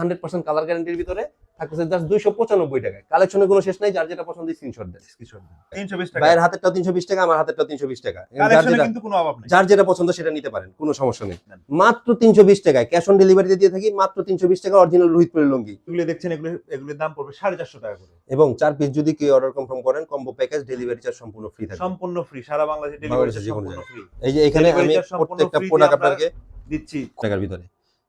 Hundred percent colour গ্যারান্টির ভিতরে থাকতেছে just দুইশো পঁচানব্বই টাকায়। কালেকশনের কোনো শেষ নাই যার যেটা পছন্দ স্ক্রিনশট তিনশো বিশ টাকা। ভাইয়ের হাতেরটা তিনশো বিশ টাকা আমার হাতেরটা তিনশো বিশ টাকা। যার যেটা কোনো অভাব নেই। যার যেটা পছন্দ সেটা নিতে পারেন কোনো সমস্যা নেই। মাত্র তিনশো বিশ টাকায় ক্যাশ অন ডেলিভারিতে দিয়ে থাকি মাত্র তিনশো বিশ টাকা অরিজিনাল রোহিতপুরের লুঙ্গি। এগুলো দেখছেন এগুলো এগুলোর দাম পড়বে সাড়ে চারশো টাকা করে। এবং চার পিস যদি কেউ অর্ডার কনফার্ম করেন কম্বো প্যাকেজ ডেলিভারি চার্জ সম্পূর্ণ ফ্রি থাকবে। সম্পূর্ণ ফ্রি সারা বাংলাদেশে ডেলিভারি চার্জ সম্পূর্ণ ফ্রি এই যে এখানে আমি প্রত্যেকটা প্রোডাক্ট আপনাকে দিচ্ছি। টাকার ভিতরে।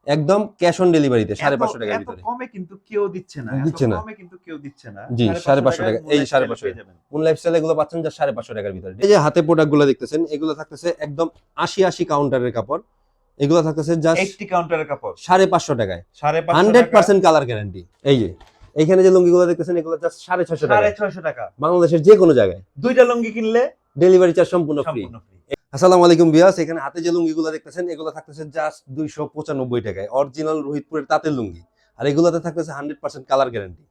একদম ক্যাশ অন ডেলিভারিতে সাড়ে পাঁচশো টাকার ভিতরে। কমে কিন্তু কেউ দিচ্ছে না দিচ্ছে না। কমে কিন্তু কেউ দিচ্ছে না। জি, সাড়ে পাঁচশো টাকা, এই সাড়ে পাঁচশো। কোন লাইফস্টাইল এগুলো পাচ্ছেন যা সাড়ে পাঁচশো টাকার ভিতরে? এই যে হাতে প্রোডাক্টগুলো দেখতেছেন এগুলো থাকতেছে একদম আশি আশি কাউন্টারের কাপড়। এগুলো থাকতেছে জাস্ট 80 কাউন্টারের কাপড়। সাড়ে পাঁচশো টাকায়। সাড়ে পাঁচশো হান্ড্রেড পার্সেন্ট কালার গ্যারান্টি এই যে এইখানে যে লুঙ্গিগুলো দেখতেছেন এগুলো জাস্ট সাড়ে ছশো টাকা সাড়ে ছয়শো টাকা। বাংলাদেশের যে কোনো জায়গায়। দুইটা লুঙ্গি কিনলে ডেলিভারি চার্জ সম্পূর্ণ সম্পূর্ণ ফ্রি আসসালামু আলাইকুম বিয়াস এখানে হাতে যে লুঙ্গিগুলো দেখতেছেন এগুলো থাকতেছে জাস্ট দুইশো পঁচানব্বই টাকায়। অরিজিনাল রোহিতপুরের তাঁতের লুঙ্গি। আর এগুলোতে থাকতেছে হান্ড্রেড পার্সেন্ট কালার গ্যারান্টি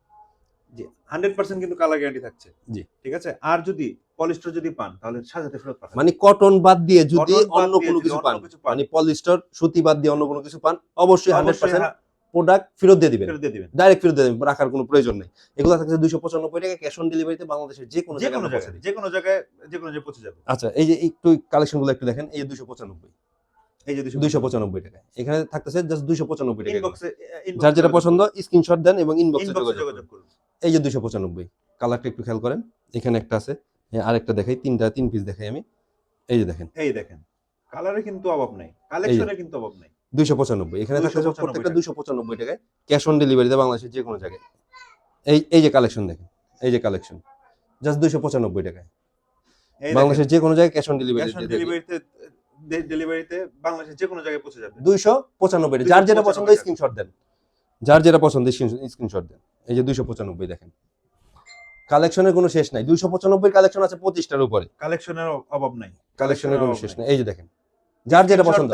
জি হান্ড্রেড পার্সেন্ট কিন্তু কালার গ্যারান্টি থাকছে। জি। ঠিক আছে? আর যদি পলিস্টার যদি পান তাহলে সাজাতে ফেরত পাঠাবেন মানে কটন বাদ দিয়ে যদি অন্য কোনো কিছু পান মানে পলিস্টার সুতি বাদ দিয়ে অন্য কোনো কিছু পান অবশ্যই হান্ড্রেড পার্সেন্ট প্রোডাক্ট ফেরত দিয়ে দিবেন। ডাইরেক্ট ফেরত দিয়ে দিবেন রাখার কোনো প্রয়োজন নেই। এগুলো থাকছে দুইশো পঁচানব্বই টাকা ক্যাশ অন ডেলিভারিতে বাংলাদেশের যে কোনো জায়গায়। যে কোনো জায়গায় যে কোনো জায়গায় পৌঁছে যাবে। আচ্ছা এই যে একটু কালেকশনগুলো একটু দেখেন এই যে পঁচানব্বই। এই যে দুইশো পঁচানব্বই। টাকা এখানে থাকতেছে জাস্ট দুইশো পঁচানব্বই টাকা যার যেটা পছন্দ স্ক্রিনশট দেন এবং ইনবক্সে যোগাযোগ করুন। এই যে দুইশো পঁচানব্বই। কালারটা একটু খেয়াল করেন। এখানে একটা আছে। আরেকটা দেখাই। তিনটা তিন পিস দেখাই আমি। এই যে দেখেন। এই দেখেন। কালারে কিন্তু অভাব নাই। কালেকশনে কিন্তু অভাব নাই। দুইশো পঁচানব্বই। এখানে থাকতেছে 295 প্রত্যেকটা। দুইশো পঁচানব্বই টাকায় ক্যাশ অন ডেলিভারিতে বাংলাদেশের যে কোনো জায়গায়। এই এই যে কালেকশন দেখেন এই যে কালেকশন জাস্ট দুইশো পঁচানব্বই টাকায়। বাংলাদেশের যে কোনো জায়গায় ক্যাশ অন ডেলিভারি ডেলিভারিতে বাংলাদেশের যে কোনো জায়গায় পৌঁছে যাবে। দুইশো পঁচানব্বই যার যেটা পছন্দ 295 স্ক্রিনশট দেন। যার যেটা পছন্দ স্ক্রিনশট দেন। এই যে দুইশো পঁচানব্বই দেখেন। কালেকশনের কোনো শেষ নাই। দুইশো পঁচানব্বই কালেকশন আছে পঁচিশটার উপরে। কালেকশনের অভাব নাই। কালেকশনের কোনো শেষ নেই। এই যে দেখেন। যার যেটা পছন্দ।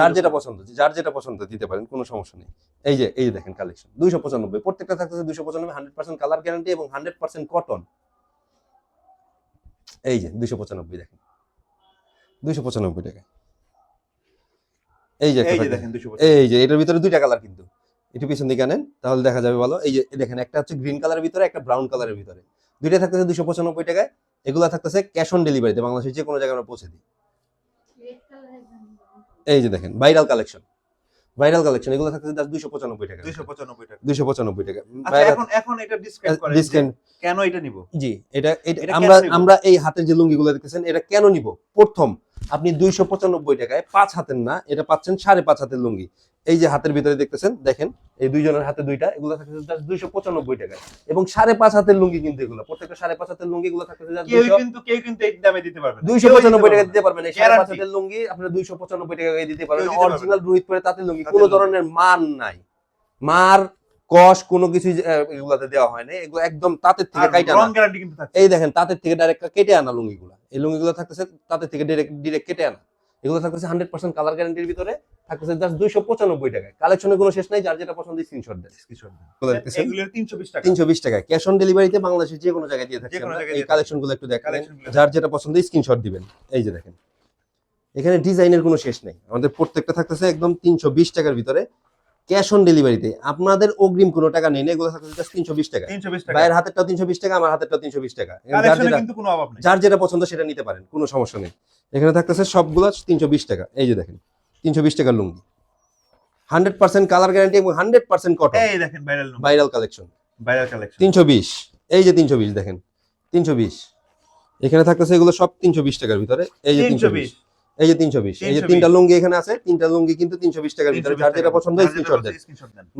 যার যেটা পছন্দ যার যেটা পছন্দ দিতে পারেন কোনো সমস্যা নেই। এই যে এই যে দেখেন কালেকশন দুইশো পঁচানব্বই। প্রত্যেকটা থাকতেছে দুইশো পঁচানব্বই হান্ড্রেড পার্সেন্ট কালার গ্যারান্টি এবং হান্ড্রেড পার্সেন্ট কটন এই যে দুইশো পঁচানব্বই দেখেন। দুইশো পঁচানব্বই টাকা এই যে এই যে এটার ভিতরে দুইটা কালার কিন্তু। একটু পিছন দিকে আনেন তাহলে দেখা যাবে ভালো। এই যে দেখেন একটা হচ্ছে গ্রিন কালারের ভিতরে একটা ব্রাউন কালারের ভিতরে। দুইটা থাকতেছে দুশো পঁচানব্বই টাকায় এগুলা থাকতেছে ক্যাশ অন ডেলিভারিতে বাংলাদেশের যে কোনো জায়গায় আমরা পৌঁছে দিই। এই যে দেখেন ভাইরাল কালেকশন ভাইরাল কালেকশন এগুলো থাকতে দাস দুইশো পঁচানব্বই টাকা। দুইশো পঁচানব্বই টাকা। দুশো পঁচানব্বই টাকা। আচ্ছা এখন এখন এটা ডিসকাউন্ট করেন ডিসকাউন্ট কেন এটা নিব? জি এটা আমরা আমরা এই হাতের যে লুঙ্গিগুলো দেখতেছেন এটা কেন নিব? প্রথম আপনি দুইশো পঁচানব্বই টাকায় পাঁচ হাতের না এটা পাচ্ছেন সাড়ে পাঁচ হাতের লুঙ্গি। এই যে হাতের ভিতরে দেখতেছেন দেখেন এই দুইজনের হাতে দুইটা এগুলো থাকতেছে জাস্ট দুইশো পঁচানব্বই টাকায়। এবং সাড়ে পাঁচ হাতের লুঙ্গি কিন্তু এগুলো প্রত্যেকটা সাড়ে পাঁচ হাতের লুঙ্গি গুলো থাকতেছে just কেউ 200 কিন্তু কেউ কিন্তু এই দামে দিতে পারবে দুইশো পঁচানব্বই টাকা দিতে পারবেন এই সাড়ে পাঁচ। হাতের লুঙ্গি আপনার দুইশো পঁচানব্বই টাকা দিতে পারবেন অরিজিনাল অরিজিনাল রোহিতপুরের তাঁতের লুঙ্গি কোনো ধরনের মান নাই। মার কষ কোনো কিছু এগুলাতে দেওয়া হয় না। এগুলো একদম তাঁতের থেকে কাইটা এই দেখেন তাঁতের থেকে ডাইরেক্ট কেটে আনা লুঙ্গিগুলো। এই লুঙ্গিগুলো থাকতেছে তাঁতের থেকে ডিরেক্ট ডিরেক্ট কেটে আনা। এগুলো থাকতেছে হান্ড্রেড পার্সেন্ট কালার গ্যারান্টির ভিতরে থাকতেছে জাস্ট দুইশো পঁচানব্বই টাকায়। কালেকশনের কোনো শেষ নাই যার যেটা পছন্দ স্ক্রিনশট দেন Screenshot দেন। এগুলো দেখতেছেন এগুলোর 320 টাকা। তিনশো বিশ টাকায়। ক্যাশ অন ডেলিভারিতে বাংলাদেশের যে কোনো জায়গায় দিয়ে থাকে যে কোনো জায়গায় এই দিয়ে কালেকশনগুলো একটু দেখেন। যার যেটা পছন্দ স্ক্রিনশট দিবেন। এই যে দেখেন। এখানে ডিজাইনের কোনো শেষ নেই। আমাদের প্রত্যেকটা থাকতেছে একদম তিনশো বিশ টাকার ভিতরে। ক্যাশ অন ডেলিভারিতে। আপনাদের অগ্রিম কোনো টাকা নেই এগুলো জাস্ট তিনশো বিশ টাকা। 320 টাকা। ভাইয়ের হাতেরটা তিনশো বিশ টাকা আমার হাতেরটা তিনশো বিশ টাকা। যার কালেকশনে যেটা কিন্তু কোনো অভাব নাই। যার যেটা পছন্দ সেটা নিতে পারেন কোনো সমস্যা নেই। এখানে থাকতেছে সবগুলো তিনশো বিশ টাকা। এই যে দেখেন তিনশো বিশ টাকার lungi. Hundred percent colour guarantee এবং হান্ড্রেড পার্সেন্ট কটন এই দেখেন viral viral collection viral collection তিনশো বিশ। এই যে তিনশো বিশ দেখেন। তিনশো বিশ। এখানে থাকতেছে এগুলো সব তিনশো বিশ টাকার ভিতরে। এই যে তিনশো বিশ। 320 এই যে তিনশো বিশ এই যে তিনটা লুঙ্গি এখানে আছে তিনটা লুঙ্গি কিন্তু তিনশো বিশ টাকার ভিতরে। যার যেটা পছন্দ স্ক্রিনশট দেন।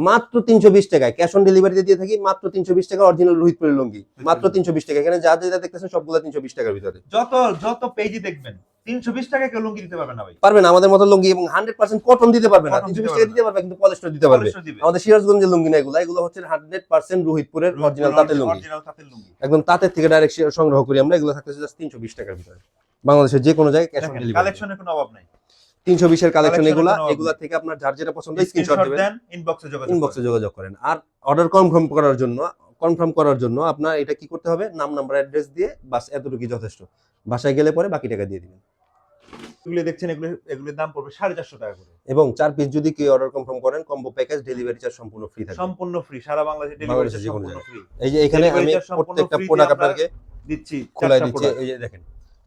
মাত্র তিনশো বিশ টাকায় ক্যাশ অন ডেলিভারিতে দিয়ে থাকি মাত্র তিনশো বিশ টাকা অরিজিনাল রোহিতপুরের লুঙ্গি মাত্র তিনশো বিশ টাকা। এখানে যা যেটা দেখতেছেন সবগুলো তিনশো বিশ টাকার ভিতরে। যত যত পেজই দেখবেন 320 টাকা কেউ লুঙ্গি দিতে পারবে না ভাই। পারবেন আমাদের মতো লুঙ্গি এবং হান্ড্রেড পার্সেন্ট কটন দিতে পারবে না। তিনশো বিশ টাকা দিতে পারবে কিন্তু পলিস্টার দিতে পারবে। আমাদের সিরাজগঞ্জের লুঙ্গি না এগুলো এগুলো হচ্ছে হান্ড্রেড পার্সেন্ট রোহিতপুরের অরিজিনাল তাঁতের লুঙ্গি। অরিজিনাল তাঁতের লুঙ্গি। একদম তাঁতের থেকে ডাইরেক্ট সংগ্রহ করি আমরা এগুলো থাকতেছে জাস্ট তিনশো বিশ টাকার ভিতরে। বাংলাদেশের যে কোনো জায়গায় ক্যাশ অন ডেলিভারি কালেকশনের কোনো অভাব নাই। তিনশো বিশের কালেকশন এগুলা এগুলা থেকে আপনার যার যেটা পছন্দ স্ক্রিনশট দেবেন। ইনবক্সে যোগাযোগ ইনবক্সে যোগাযোগ করেন। আর অর্ডার কনফার্ম করার জন্য কনফার্ম করার জন্য আপনার এটা কি করতে হবে? নাম নাম্বার অ্যাড্রেস দিয়ে বাস এতটুকুই যথেষ্ট। বাসায় গেলে পরে বাকি টাকা দিয়ে দিবেন। এগুলো দেখছেন এগুলো এগুলোর দাম পড়বে সাড়ে চারশো টাকা করে। এবং চার পিস যদি কেউ অর্ডার কনফার্ম করেন কম্বো প্যাকেজ ডেলিভারি চার্জ সম্পূর্ণ ফ্রি থাকবে। সম্পূর্ণ ফ্রি সারা বাংলাদেশে ডেলিভারি চার্জ সম্পূর্ণ ফ্রি এই যে এখানে আমি প্রত্যেকটা প্রোডাক্ট আপনাকে দিচ্ছি চারটা দিচ্ছি এই যে দেখেন।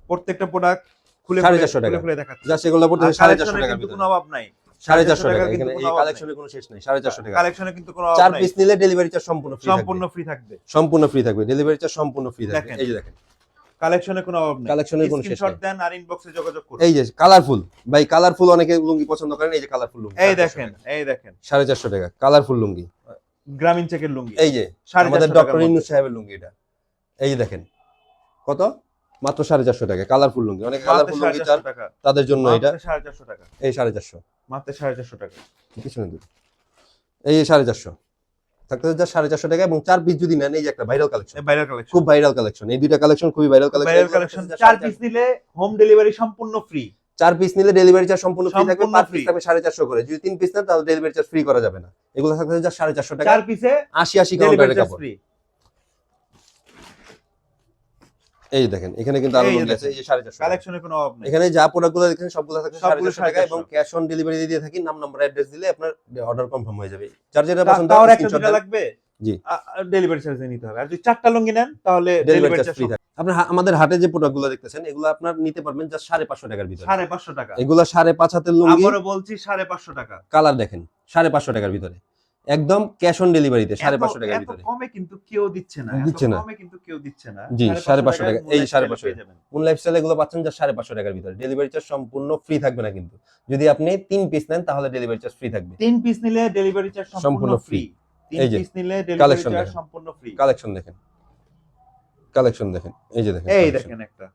প্রত্যেকটা প্রোডাক্ট খুলে সাড়ে খুলে- চারশো টাকা। খুলে দেখাচ্ছি। যা সেগুলো পড়তে সাড়ে চারশো কিন্তু কোনো অভাব নাই। সাড়ে চারশো টাকা এখানে এই কালেকশনের কোনো শেষ নেই। সাড়ে চারশো টাকা। কালেকশনে কিন্তু কোনো অভাব চার পিস নিলে ডেলিভারি চার্জ সম্পূর্ণ ফ্রি সম্পূর্ণ ফ্রি থাকবে। সম্পূর্ণ ফ্রি থাকবে। ডেলিভারি চার্জ সম্পূর্ণ ফ্রি থাকবে। এই যে দেখেন। কালেকশনে কোনো অভাব নাই। কালেকশনের কোনো শেষ স্ক্রিনশট দেন আর ইনবক্সে যোগাযোগ করুন। এই যে কালারফুল ভাই কালারফুল অনেকে লুঙ্গি পছন্দ করেন এই যে কালারফুল লুঙ্গি এই দেখেন এই দেখেন। সাড়ে চারশো টাকা। কালারফুল লুঙ্গি। গ্রামীণ চেকের লুঙ্গি। এই যে আমাদের ডক্টর ইনু সাহেবের লুঙ্গি এটা এই যে দেখেন। কত? মাত্র সাড়ে চারশো টাকা কালারফুল লুঙ্গি অনেক কালারফুল লুঙ্গি চান তাদের জন্য এটা। সাড়ে চারশো টাকা। এই সাড়ে চারশো। মাত্র সাড়ে চারশো টাকা। পিছনে এই সাড়ে চারশো। থাকতেছে যা সাড়ে চারশো টাকা এবং চার পিস যদি নেন এই যে একটা ভাইরাল কালেকশন এই বাইরের কালেকশন খুব ভাইরাল কালেকশন এই দুইটা কালেকশন খুবই ভাইরাল কালেকশন কালেকশন চার পিস নিলে হোম ডেলিভারি সম্পূর্ণ ফ্রি চার পিস নিলে ডেলিভারি চার্জ সম্পূর্ণ ফ্রি থাকবে সম্পূর্ণ পিস থাকবে সাড়ে চারশো করে। যদি তিন পিস নেন তাহলে ডেলিভারি চার্জ ফ্রি করা যাবে না। এগুলো থাকতেছে যা সাড়ে চারশো টাকা। চার পিসে আশি আশি ডেলিভারি কাপড় ফ্রি এই দেখেন এখানে কিন্তু আরও আছে এই যে সাড়ে চারশো টাকা। কালেকশনে কোনো অভাব নেই। এখানে যা প্রোডাক্টগুলো দেখেন সবগুলো সবগুলো চারশো টাকা এবং ক্যাশ অন ডেলিভারি দিয়ে থাকি নাম নাম্বার অ্যাড্রেস দিলে আপনার অর্ডার কনফার্ম হয়ে যাবে। যার যেটা পছন্দ একটা লাগবে? জি। ডেলিভারি চার্জ নিতে হবে। আর যদি চারটা লুঙ্গি নেন তাহলে ডেলিভারি চার্জ ফ্রি থাকে। আপনার আমাদের হাটে যে প্রোডাক্টগুলো দেখতেছেন এগুলো আপনার নিতে পারবেন সাড়ে পাঁচশো টাকার ভিতরে। সাড়ে পাঁচশো টাকা। এগুলো সাড়ে পাঁচ হাতের লুঙ্গি। আবারও বলছি সাড়ে পাঁচশো টাকা। কালার দেখেন সাড়ে পাঁচশো টাকার ভিতরে। একদম ক্যাশ অন ডেলিভারিতে সাড়ে পাঁচশো টাকার ভিতরে। কমে কিন্তু কেউ দিচ্ছে না দিচ্ছে না। কমে কিন্তু কেউ দিচ্ছে না। জি, সাড়ে পাঁচশো টাকা, এই সাড়ে পাঁচশো। কোন লাইফস্টাইল এগুলো পাচ্ছেন যা সাড়ে পাঁচশো টাকার ভিতরে। ডেলিভারি চার্জ সম্পূর্ণ ফ্রি থাকবে না কিন্তু। যদি আপনি তিন পিস নেন তাহলে ডেলিভারি চার্জ ফ্রি থাকবে। তিন পিস নিলে ডেলিভারি চার্জ সম্পূর্ণ ফ্রি এই যে, পিস নিলে ডেলিভারি চার্জ দেখেন। সম্পূর্ণ ফ্রি কালেকশন দেখেন। কালেকশন দেখেন। এই যে দেখেন এই দেখেন একটা।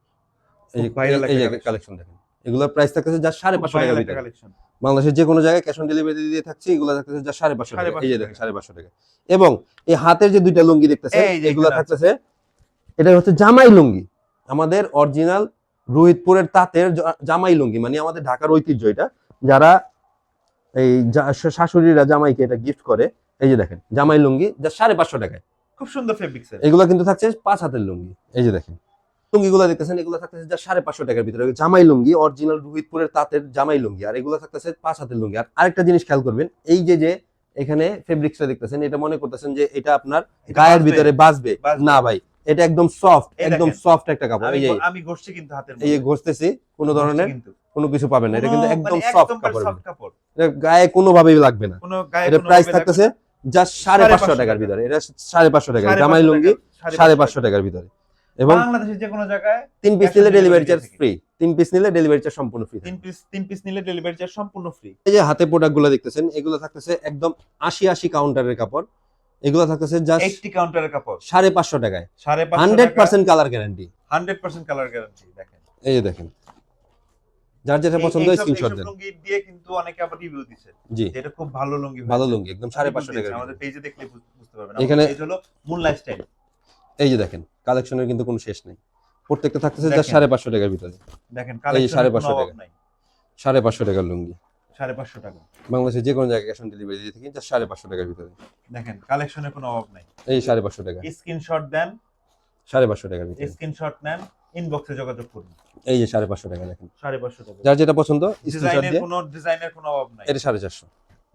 এই যে কালেকশন দেখেন। এগুলোর প্রাইস থাকতেছে যা সাড়ে পাঁচশো টাকার ভিতরে। কালেকশন বাংলাদেশের যে কোনো জায়গায় ক্যাশ অন ডেলিভারি দিয়ে থাকছে এগুলো থাকতেছে যা সাড়ে পাঁচশো টাকা। এই যে দেখেন সাড়ে পাঁচশো টাকা। এবং এই হাতের যে দুইটা লুঙ্গি দেখতেছে এগুলো থাকতেছে এটা হচ্ছে জামাই লুঙ্গি। আমাদের অরিজিনাল রোহিতপুরের তাঁতের জামাই লুঙ্গি মানে আমাদের ঢাকার ঐতিহ্য এটা। যারা এই শাশুড়িরা জামাইকে এটা গিফট করে এই যে দেখেন জামাই লুঙ্গি যা সাড়ে পাঁচশো টাকায়। খুব সুন্দর ফেব্রিক্স এগুলো কিন্তু থাকছে পাঁচ হাতের লুঙ্গি। এই যে দেখেন লুঙ্গিগুলো দেখতেছেন এগুলো থাকতেছে যা সাড়ে পাঁচশো টাকার ভিতরে। জামাই লুঙ্গি অরিজিনাল রোহিতপুরের তাঁতের জামাই লুঙ্গি আর এগুলো থাকতেছে পাঁচ হাতের লুঙ্গি। আর আরেকটা জিনিস খেয়াল করবেন এই যে যে এখানে ফেব্রিক্সটা দেখতেছেন এটা মনে করতেছেন যে এটা আপনার গায়ের ভিতরে বাজবে। না ভাই এটা একদম সফট একদম সফট একটা কাপড়। এই যে আমি ঘষছি কিন্তু হাতের এই যে ঘষতেছি কোনো ধরনের কোনো কিছু পাবেন না। এটা কিন্তু একদম মানে সফট কাপড় soft কাপড়। এটা গায়ে কোনোভাবেই লাগবে না। এটা প্রাইস থাকতেছে জাস্ট সাড়ে পাঁচশো টাকার ভিতরে। এটা সাড়ে পাঁচশো টাকা জামাই লুঙ্গি সাড়ে পাঁচশো টাকার ভিতরে। এবং বাংলাদেশের যে কোনো জায়গায় তিন পিস নিলে ডেলিভারি চার্জ ফ্রি তিন পিস নিলে ডেলিভারি চার্জ সম্পূর্ণ ফ্রি তিন পিস তিন পিস নিলে ডেলিভারি চার্জ সম্পূর্ণ ফ্রি এই যে হাতে প্রোডাক্টগুলো দেখতেছেন এগুলো থাকতেছে একদম আশি আশি কাউন্টারের কাপড়। এগুলো থাকতেছে জাস্ট এইটটি কাউন্টারের কাপড়। সাড়ে পাঁচশো টাকায়। সাড়ে hundred percent colour guarantee hundred percent colour guarantee দেখেন। এই যে দেখেন। যার যেটা পছন্দ হয় স্ক্রিনশট দেন। লুঙ্গি দিয়ে কিন্তু অনেকে আবার রিভিউ দিচ্ছে জি। যেটা খুব ভালো লুঙ্গি ভালো। লুঙ্গি একদম সাড়ে পাঁচশো Review দিচ্ছে, টাকার আমাদের পেজে দেখলে বুঝতে পারবেন। এখানে- এই হলো মুন লাইফস্টাইল এই যে দেখেন কালেকশনের কিন্তু কোনো শেষ নেই। প্রত্যেকটা থাকতেছে দেখেন। সাড়ে পাঁচশো টাকার ভিতরে। দেখেন এই কালেকশন সাড়ে পাঁচশো টাকা। নাই। সাড়ে পাঁচশো টাকার লুঙ্গি। সাড়ে পাঁচশো টাকা। বাংলাদেশের যে কোনো জায়গায় ক্যাশ অন ডেলিভারি দিয়ে থাকি জাস্ট সাড়ে পাঁচশো টাকার ভিতরে। দেখেন কালেকশনের কোনো অভাব নাই। এই সাড়ে পাঁচশো টাকা। স্ক্রিনশট দেন। সাড়ে পাঁচশো টাকার ভিতরে। স্ক্রিনশট নেন ইনবক্সে যোগাযোগ করুন। এই যে সাড়ে পাঁচশো টাকা দেখেন। সাড়ে পাঁচশো টাকা। যার যেটা পছন্দ স্ক্রিনশট ডিজাইনের দিয়ে কোনো ডিজাইনের কোনো অভাব নাই। এটা সাড়ে চারশো।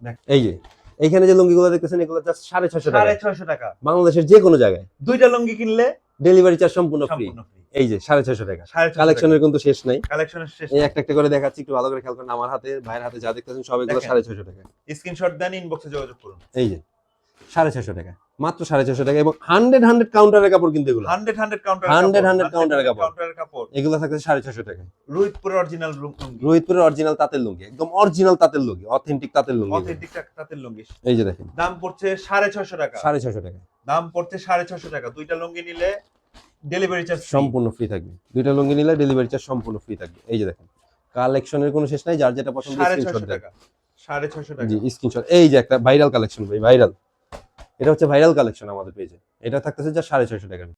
দেখ। এই যে এইখানে যে লুঙ্গিগুলো দেখতেছেন এগুলো জাস্ট সাড়ে ছশো টাকা। সাড়ে ছয়শো টাকা। বাংলাদেশের যে কোনো জায়গায়। দুইটা লুঙ্গি কিনলে ডেলিভারি চার্জ সম্পূর্ণ ফ্রি এই যে সাড়ে ছশো টাকা। ছয়শো কালেকশনের কিন্তু শেষ নাই। কালেকশনের শেষ এই একটা একটা করে দেখাচ্ছি একটু ভালো করে খেয়াল করেন। আমার হাতে ভাইয়ের হাতে যা দেখতেছেন সব এগুলো সাড়ে ছশো টাকা। স্ক্রিনশট দেন ইনবক্সে যোগাযোগ করুন। এই যে। সাড়ে ছশো টাকা। মাত্র সাড়ে ছশো টাকা এবং হান্ড্রেড হান্ড্রেড কাউন্টারের কাপড় কিন্তু এগুলো। হান্ড্রেড হান্ড্রেড কাউন্টার 100 100 কাউন্টারের কাপড়। কাউন্টারের কাপড়। এগুলো থাকছে সাড়ে ছশো টাকা। রোহিতপুরের অরিজিনাল লুঙ্গি। রোহিতপুরের অরিজিনাল তাঁতের লুঙ্গি একদম অরিজিনাল তাঁতের লুঙ্গি অথেন্টিক তাঁতের লুঙ্গি অথেন্টিক তাঁতের লুঙ্গি। এই যে দেখেন। দাম পড়ছে সাড়ে ছয়শো টাকা। সাড়ে ছশো টাকা। দাম পড়ছে সাড়ে ছয়শো টাকা। দুইটা লুঙ্গি নিলে ডেলিভারি চার্জ সম্পূর্ণ ফ্রি থাকবে। দুইটা লুঙ্গি নিলে ডেলিভারি চার্জ সম্পূর্ণ ফ্রি থাকবে। এই যে দেখেন। কালেকশনের কোনো শেষ নাই যার যেটা পছন্দ সাড়ে স্ক্রিনশট টাকা। সাড়ে ছয়শো টাকা। জি স্ক্রিনশট এই যে একটা ভাইরাল কালেকশন ভাই ভাইরাল এটা হচ্ছে ভাইরাল কালেকশন আমাদের পেজে এটা থাকতেছে যা সাড়ে ছয়শো টাকার